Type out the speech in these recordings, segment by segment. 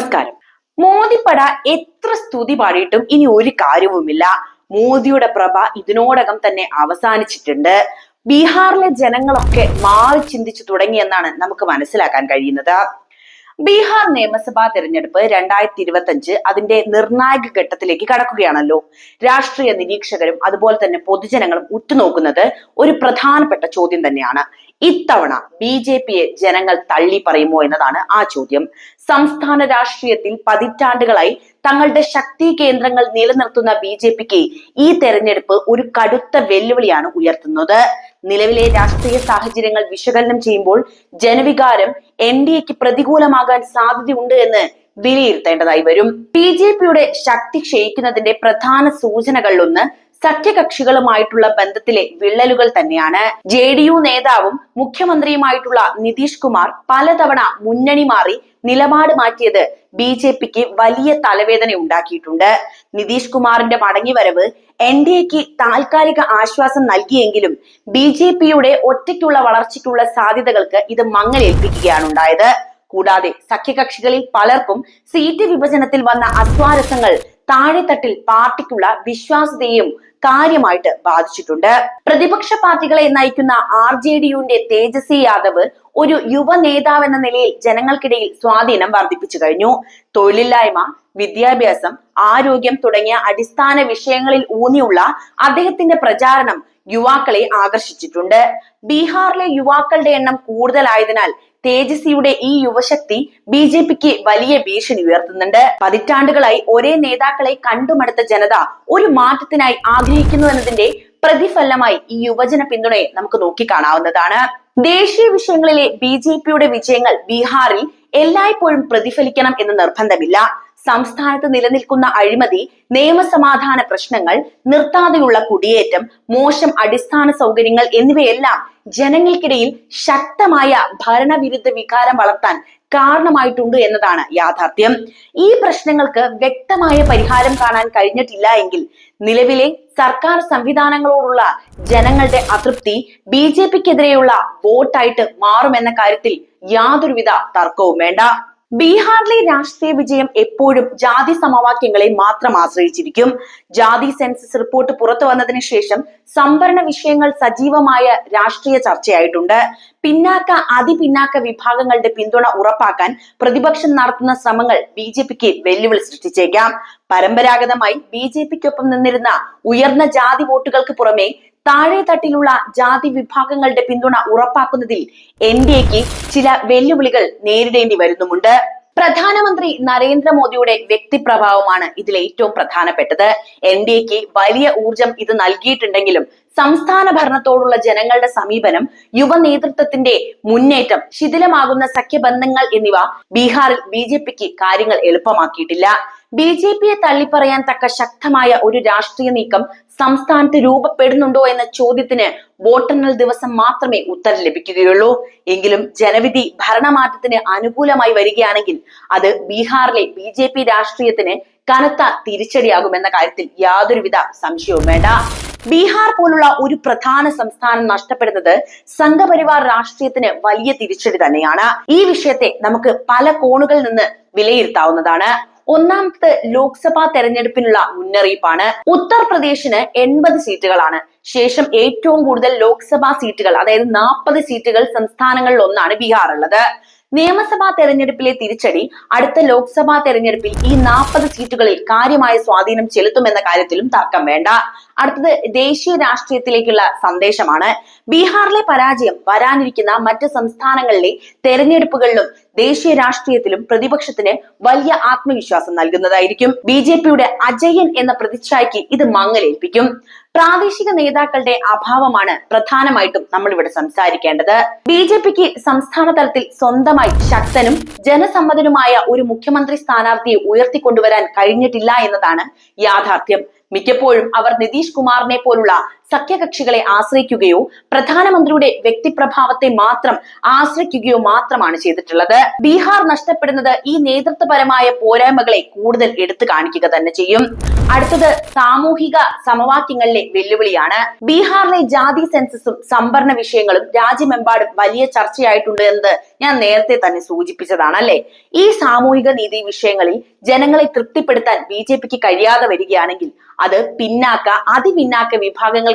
നമസ്കാരം. മോദിപ്പട എത്ര സ്തുതി പാടിയിട്ടും ഇനി ഒരു കാര്യവുമില്ല. മോദിയുടെ പ്രഭ ഇതിനോടകം തന്നെ അവസാനിച്ചിട്ടുണ്ട്. ബീഹാറിലെ ജനങ്ങളൊക്കെ മാറി ചിന്തിച്ചു തുടങ്ങിയെന്നാണ് നമുക്ക് മനസ്സിലാക്കാൻ കഴിയുന്നത്. ബീഹാർ നിയമസഭാ തെരഞ്ഞെടുപ്പ് രണ്ടായിരത്തി ഇരുപത്തി അഞ്ച് അതിന്റെ നിർണായക ഘട്ടത്തിലേക്ക് കടക്കുകയാണല്ലോ. രാഷ്ട്രീയ നിരീക്ഷകരും അതുപോലെ തന്നെ പൊതുജനങ്ങളും ഉറ്റുനോക്കുന്നത് ഒരു പ്രധാനപ്പെട്ട ചോദ്യം തന്നെയാണ്. ഇത്തവണ ബി ജെ പിയെ ജനങ്ങൾ തള്ളി പറയുമോ എന്നതാണ് ആ ചോദ്യം. സംസ്ഥാന രാഷ്ട്രീയത്തിൽ പതിറ്റാണ്ടുകളായി തങ്ങളുടെ ശക്തി കേന്ദ്രങ്ങൾ നിലനിർത്തുന്ന ബി ജെ പിക്ക് ഈ തെരഞ്ഞെടുപ്പ് ഒരു കടുത്ത വെല്ലുവിളിയാണ് ഉയർത്തുന്നത്. നിലവിലെ രാഷ്ട്രീയ സാഹചര്യങ്ങൾ വിശകലനം ചെയ്യുമ്പോൾ ജനവികാരം എൻ ഡി എക്ക് പ്രതികൂലമാകാൻ സാധ്യതയുണ്ട് എന്ന് വിലയിരുത്തേണ്ടതായി വരും. ബി ജെ പിയുടെ ശക്തി ക്ഷയിക്കുന്നതിന്റെ പ്രധാന സൂചനകളിലൊന്ന് സഖ്യകക്ഷികളുമായിട്ടുള്ള ബന്ധത്തിലെ വിള്ളലുകൾ തന്നെയാണ്. ജെ ഡി യു നേതാവും മുഖ്യമന്ത്രിയുമായിട്ടുള്ള നിതീഷ് കുമാർ പലതവണ മുന്നണി മാറി നിലപാട് മാറ്റിയത് ബി ജെ പിക്ക് വലിയ തലവേദന ഉണ്ടാക്കിയിട്ടുണ്ട്. നിതീഷ് കുമാറിന്റെ മടങ്ങിവരവ് എൻ ഡി എക്ക് താൽക്കാലിക ആശ്വാസം നൽകിയെങ്കിലും ബി ജെ പിയുടെ ഒറ്റയ്ക്കുള്ള വളർച്ചയ്ക്കുള്ള സാധ്യതകൾക്ക് ഇത് മങ്ങലേൽപ്പിക്കുകയാണ് ഉണ്ടായത് കൂടാതെ സഖ്യകക്ഷികളിൽ പലർക്കും സീറ്റ് വിഭജനത്തിൽ വന്ന അസ്വാരസങ്ങൾ താഴെത്തട്ടിൽ പാർട്ടിക്കുള്ള വിശ്വാസ്യതയും കാര്യമായിട്ട് ബാധിച്ചിട്ടുണ്ട്. പ്രതിപക്ഷ പാർട്ടികളെ നയിക്കുന്ന ആർ ജെ ഡിയുടെ തേജസ്വി യാദവ് ഒരു യുവ നേതാവ് എന്ന നിലയിൽ ജനങ്ങൾക്കിടയിൽ സ്വാധീനം വർദ്ധിപ്പിച്ചു കഴിഞ്ഞു. തൊഴിലില്ലായ്മ വിദ്യാഭ്യാസം ആരോഗ്യം തുടങ്ങിയ അടിസ്ഥാന വിഷയങ്ങളിൽ ഊന്നിയുള്ള അദ്ദേഹത്തിന്റെ പ്രചാരണം യുവാക്കളെ ആകർഷിച്ചിട്ടുണ്ട്. ബീഹാറിലെ യുവാക്കളുടെ എണ്ണം കൂടുതലായതിനാൽ തേജസ്വിയുടെ ഈ യുവശക്തി ബി ജെ പിക്ക് വലിയ ഭീഷണി ഉയർത്തുന്നുണ്ട്. പതിറ്റാണ്ടുകളായി ഒരേ നേതാക്കളെ കണ്ടുമടുത്ത ജനത ഒരു മാറ്റത്തിനായി ആഗ്രഹിക്കുന്നു എന്നതിന്റെ പ്രതിഫലമായി ഈ യുവജന പിന്തുണയെ നമുക്ക് നോക്കിക്കാണാവുന്നതാണ്. ദേശീയ വിഷയങ്ങളിലെ ബി ജെ പിയുടെ വിജയങ്ങൾ ബീഹാറിൽ എല്ലായ്പ്പോഴും പ്രതിഫലിക്കണം എന്ന് നിർബന്ധമില്ല. സംസ്ഥാനത്ത് നിലനിൽക്കുന്ന അഴിമതി നിയമസമാധാന പ്രശ്നങ്ങൾ നിർത്താതെയുള്ള കുടിയേറ്റം മോശം അടിസ്ഥാന സൗകര്യങ്ങൾ എന്നിവയെല്ലാം ജനങ്ങൾക്കിടയിൽ ശക്തമായ ഭരണവിരുദ്ധ വികാരം വളർത്താൻ കാരണമായിട്ടുണ്ട് എന്നതാണ് യാഥാർത്ഥ്യം. ഈ പ്രശ്നങ്ങൾക്ക് വ്യക്തമായ പരിഹാരം കാണാൻ കഴിഞ്ഞിട്ടില്ല എങ്കിൽ നിലവിലെ സർക്കാർ സംവിധാനങ്ങളോടുള്ള ജനങ്ങളുടെ അതൃപ്തി ബി ജെ പിക്കെതിരെയുള്ള വോട്ടായിട്ട് മാറുമെന്ന കാര്യത്തിൽ യാതൊരുവിധ തർക്കവും വേണ്ട. ബീഹാറിലെ രാഷ്ട്രീയ വിജയം എപ്പോഴും ജാതി സമവാക്യങ്ങളെ മാത്രം ആശ്രയിച്ചിരിക്കും. ജാതി സെൻസസ് റിപ്പോർട്ട് പുറത്തു വന്നതിന് ശേഷം സംവരണ വിഷയങ്ങൾ സജീവമായ രാഷ്ട്രീയ ചർച്ചയായിട്ടുണ്ട്. പിന്നാക്ക അതിപിന്നാക്ക വിഭാഗങ്ങളുടെ പിന്തുണ ഉറപ്പാക്കാൻ പ്രതിപക്ഷം നടത്തുന്ന ശ്രമങ്ങൾ ബി ജെ പിക്ക് വെല്ലുവിളി സൃഷ്ടിച്ചേക്കാം. പരമ്പരാഗതമായി ബി ജെ പിക്കൊപ്പം നിന്നിരുന്ന ഉയർന്ന ജാതി വോട്ടുകൾക്ക് പുറമെ താഴെ തട്ടിലുള്ള ജാതി വിഭാഗങ്ങളുടെ പിന്തുണ ഉറപ്പാക്കുന്നതിൽ എൻ ഡി എക്ക് ചില വെല്ലുവിളികൾ നേരിടേണ്ടി വരുന്നുമുണ്ട്. പ്രധാനമന്ത്രി നരേന്ദ്രമോദിയുടെ വ്യക്തിപ്രഭാവമാണ് ഇതിൽ ഏറ്റവും പ്രധാനപ്പെട്ടത്. എൻ ഡി എക്ക് വലിയ ഊർജം ഇത് നൽകിയിട്ടുണ്ടെങ്കിലും സംസ്ഥാന ഭരണത്തോടുള്ള ജനങ്ങളുടെ സമീപനം യുവ നേതൃത്വത്തിന്റെ മുന്നേറ്റം ശിഥിലമാകുന്ന സഖ്യബന്ധങ്ങൾ എന്നിവ ബീഹാറിൽ ബി ജെ പിക്ക് കാര്യങ്ങൾ എളുപ്പമാക്കിയിട്ടില്ല. ബി ജെ പിയെ തള്ളിപ്പറയാൻ തക്ക ശക്തമായ ഒരു രാഷ്ട്രീയ നീക്കം സംസ്ഥാനത്ത് രൂപപ്പെടുന്നുണ്ടോ എന്ന ചോദ്യത്തിന് വോട്ടെണ്ണൽ ദിവസം മാത്രമേ ഉത്തരം ലഭിക്കുകയുള്ളൂ. എങ്കിലും ജനവിധി ഭരണമാറ്റത്തിന് അനുകൂലമായി വരികയാണെങ്കിൽ അത് ബീഹാറിലെ ബി ജെ പി രാഷ്ട്രീയത്തിന് കനത്ത തിരിച്ചടിയാകുമെന്ന കാര്യത്തിൽ യാതൊരുവിധ സംശയവും വേണ്ട. ബീഹാർ പോലുള്ള ഒരു പ്രധാന സംസ്ഥാനം നഷ്ടപ്പെടുന്നത് സംഘപരിവാർ രാഷ്ട്രീയത്തിന് വലിയ തിരിച്ചടി തന്നെയാണ്. ഈ വിഷയത്തെ നമുക്ക് പല കോണുകളിൽ നിന്ന് വിലയിരുത്താവുന്നതാണ്. ഒന്നാമത്തെ ലോക്സഭാ തെരഞ്ഞെടുപ്പിനുള്ള മുന്നറിയിപ്പാണ്. ഉത്തർപ്രദേശിന് എൺപത് സീറ്റുകളാണ്. ശേഷം ഏറ്റവും കൂടുതൽ ലോക്സഭാ സീറ്റുകൾ അതായത് നാൽപ്പത് സീറ്റുകൾ സംസ്ഥാനങ്ങളിൽ ഒന്നാണ് ബീഹാർ ഉള്ളത് നിയമസഭാ തെരഞ്ഞെടുപ്പിലെ തിരിച്ചടി അടുത്ത ലോക്സഭാ തെരഞ്ഞെടുപ്പിൽ ഈ നാൽപ്പത് സീറ്റുകളിൽ കാര്യമായ സ്വാധീനം ചെലുത്തുമെന്ന കാര്യത്തിലും തർക്കം വേണ്ട. അടുത്തത് ദേശീയ രാഷ്ട്രീയത്തിലേക്കുള്ള സന്ദേശമാണ്. ബീഹാറിലെ പരാജയം വരാനിരിക്കുന്ന മറ്റ് സംസ്ഥാനങ്ങളിലെ തെരഞ്ഞെടുപ്പുകളിലും ദേശീയ രാഷ്ട്രീയത്തിലും പ്രതിപക്ഷത്തിന് വലിയ ആത്മവിശ്വാസം നൽകുന്നതായിരിക്കും. ബി ജെ പിയുടെ അജയൻ എന്ന പ്രതിച്ഛായ്ക്ക് ഇത് മങ്ങലേൽപ്പിക്കും. പ്രാദേശിക നേതാക്കളുടെ അഭാവമാണ് പ്രധാനമായിട്ടും നമ്മൾ ഇവിടെ സംസാരിക്കേണ്ടത്. ബി ജെ പിക്ക് സംസ്ഥാന തലത്തിൽ സ്വന്തമായി ശക്തനും ജനസമ്മതനുമായ ഒരു മുഖ്യമന്ത്രി സ്ഥാനാർത്ഥിയെ ഉയർത്തിക്കൊണ്ടുവരാൻ കഴിഞ്ഞിട്ടില്ല എന്നതാണ് യാഥാർത്ഥ്യം. മിക്കപ്പോഴും അവർ നിതീഷ് കുമാറിനെ പോലുള്ള സഖ്യകക്ഷികളെ ആശ്രയിക്കുകയോ പ്രധാനമന്ത്രിയുടെ വ്യക്തിപ്രഭാവത്തെ മാത്രം ആശ്രയിക്കുകയോ മാത്രമാണ് ചെയ്തിട്ടുള്ളത്. ബീഹാർ നഷ്ടപ്പെടുന്നത് ഈ നേതൃത്വപരമായ പോരായ്മകളെ കൂടുതൽ എടുത്തു കാണിക്കുക തന്നെ ചെയ്യും. അടുത്തത് സാമൂഹിക സമവാക്യങ്ങളിലെ വെല്ലുവിളിയാണ്. ബീഹാറിലെ ജാതി സെൻസസും സംഭരണ വിഷയങ്ങളും രാജ്യമെമ്പാടും വലിയ ചർച്ചയായിട്ടുണ്ട് എന്ന് ഞാൻ നേരത്തെ തന്നെ സൂചിപ്പിച്ചതാണ് അല്ലെ? ഈ സാമൂഹിക നീതി വിഷയങ്ങളിൽ ജനങ്ങളെ തൃപ്തിപ്പെടുത്താൻ ബി ജെ പിക്ക് കഴിയാതെ വരികയാണെങ്കിൽ അത് പിന്നാക്ക അതിപിന്നാക്ക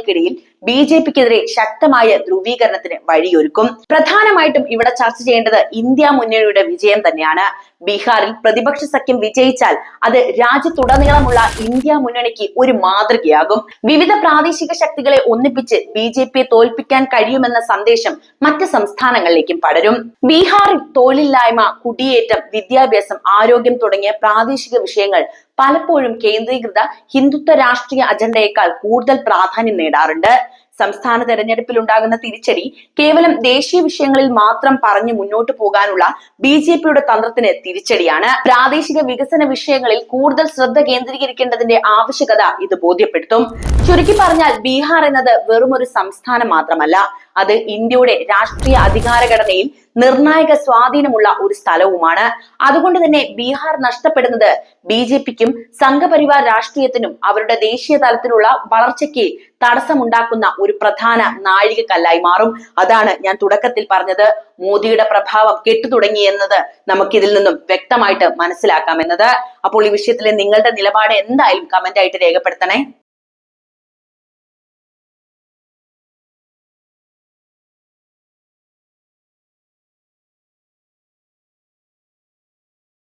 വിഭാഗങ്ങൾക്കിടയിൽ ബി ജെ പിക്കെതിരെ ശക്തമായ ധ്രുവീകരണത്തിന് വഴിയൊരുക്കും. പ്രധാനമായിട്ടും ഇവിടെ ചർച്ച ചെയ്യേണ്ടത് ഇന്ത്യ മുന്നണിയുടെ വിജയം തന്നെയാണ്. ബീഹാറിൽ പ്രതിപക്ഷ സഖ്യം വിജയിച്ചാൽ അത് രാജ്യത്തുടനീളമുള്ള ഇന്ത്യ മുന്നണിക്ക് ഒരു മാതൃകയാകും. വിവിധ പ്രാദേശിക ശക്തികളെ ഒന്നിപ്പിച്ച് ബി ജെ പിയെ തോൽപ്പിക്കാൻ കഴിയുമെന്ന സന്ദേശം മറ്റ് സംസ്ഥാനങ്ങളിലേക്കും പടരും. ബീഹാറിൽ തൊഴിലില്ലായ്മ കുടിയേറ്റം വിദ്യാഭ്യാസം ആരോഗ്യം തുടങ്ങിയ പ്രാദേശിക വിഷയങ്ങൾ പലപ്പോഴും കേന്ദ്രീകൃത ഹിന്ദുത്വ രാഷ്ട്രീയ അജണ്ടയേക്കാൾ കൂടുതൽ പ്രാധാന്യം നേടാറുണ്ട്. സംസ്ഥാന തെരഞ്ഞെടുപ്പിൽ ഉണ്ടാകുന്ന തിരിച്ചടി കേവലം ദേശീയ വിഷയങ്ങളിൽ മാത്രം പറഞ്ഞു മുന്നോട്ട് പോകാനുള്ള ബി ജെ പിയുടെ തന്ത്രത്തിന് തിരിച്ചടിയാണ്. പ്രാദേശിക വികസന വിഷയങ്ങളിൽ കൂടുതൽ ശ്രദ്ധ കേന്ദ്രീകരിക്കേണ്ടതിന്റെ ആവശ്യകത ഇത് ബോധ്യപ്പെടുത്തും. ചുരുക്കി പറഞ്ഞാൽ ബീഹാർ എന്നത് വെറും ഒരു സംസ്ഥാനം മാത്രമല്ല. അത് ഇന്ത്യയുടെ രാഷ്ട്രീയ അധികാരഘടനയിൽ നിർണായക സ്വാധീനമുള്ള ഒരു സ്ഥലവുമാണ്. അതുകൊണ്ട് തന്നെ ബീഹാർ നഷ്ടപ്പെടുന്നത് ബി ജെ പിക്കും സംഘപരിവാർ രാഷ്ട്രീയത്തിനും അവരുടെ ദേശീയ തലത്തിലുള്ള വളർച്ചയ്ക്ക് തടസ്സമുണ്ടാക്കുന്ന ഒരു പ്രധാന നാഴികക്കല്ലായി മാറും. അതാണ് ഞാൻ തുടക്കത്തിൽ പറഞ്ഞത്. മോദിയുടെ പ്രഭാവം കെട്ടു തുടങ്ങി എന്നത് നമുക്കിതിൽ നിന്നും വ്യക്തമായിട്ട് മനസ്സിലാക്കാം എന്നത്. അപ്പോൾ ഈ വിഷയത്തിലെ നിങ്ങളുടെ നിലപാട് എന്തായാലും കമന്റ് ആയിട്ട് രേഖപ്പെടുത്തണേ.